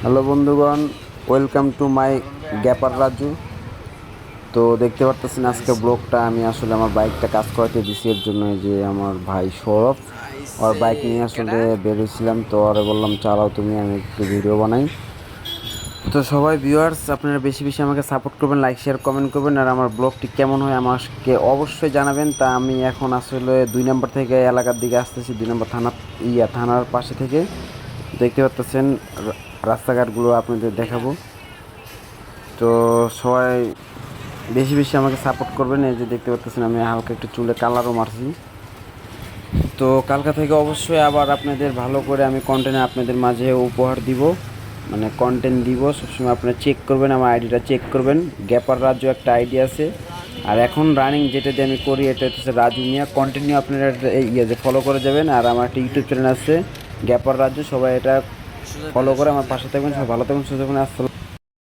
Hello বন্ধুগণ welcome to my গ্যাপার রাজু তো দেখতে পারতেছেন আজকে ব্লগটা আমি আসলে আমার বাইকটা কাজ করাতে দিছি এর জন্য যে আমার ভাই সৌরভ। ওর বাইক নিয়ে আসলে বেরিয়েছিলাম তো ওরে বললাম, চালাও তুমি, আমি একটু ভিডিও বানাই। তো সবাই ভিউয়ার্স আপনারা বেশি বেশি আমাকে সাপোর্ট করবেন লাইক শেয়ার কমেন্ট করবেন, আর আমার ব্লগটি কেমন হয় আমাকে অবশ্যই জানাবেন। তা আমি এখন আসলে দুই নম্বর থেকে এলাকার দিকে আসতেছি, দুই নম্বর থানা, ইয়া, থানার পাশে থেকে। দেখতে পাচ্ছেন রা- রাস্তাঘাটগুলো আপনাদের দেখাবো। তো সবাই বেশি বেশি আমাকে সাপোর্ট করবেন। এই যে দেখতে পাচ্ছেন, আমি হালকা একটু চুলে কালারও মারছি। তো কালকা থেকে অবশ্যই আবার আপনাদের ভালো করে আমি কন্টেন্ট আপনাদের মাঝে উপহার দিব। মানে কন্টেন্ট দিব, সবসময় আপনারা চেক করবেন, আমার আইডিটা চেক করবেন। গ্যাপার রাজু একটা আইডি আছে। আর এখন রানিং যেটা দিয়ে আমি করি, এটা হচ্ছে রাজু মিয়া কন্টিনিউ আপনারা এই ইয়ে ফলো করে যাবেন। আর আমার একটা ইউটিউব চ্যানেল আছে গ্যাপার রাজু সবাই এটা ফলো করে আমার পাশে থাকবেন সবাই ভালো থাকবেন সুস্থ থাকবেন আসসালাম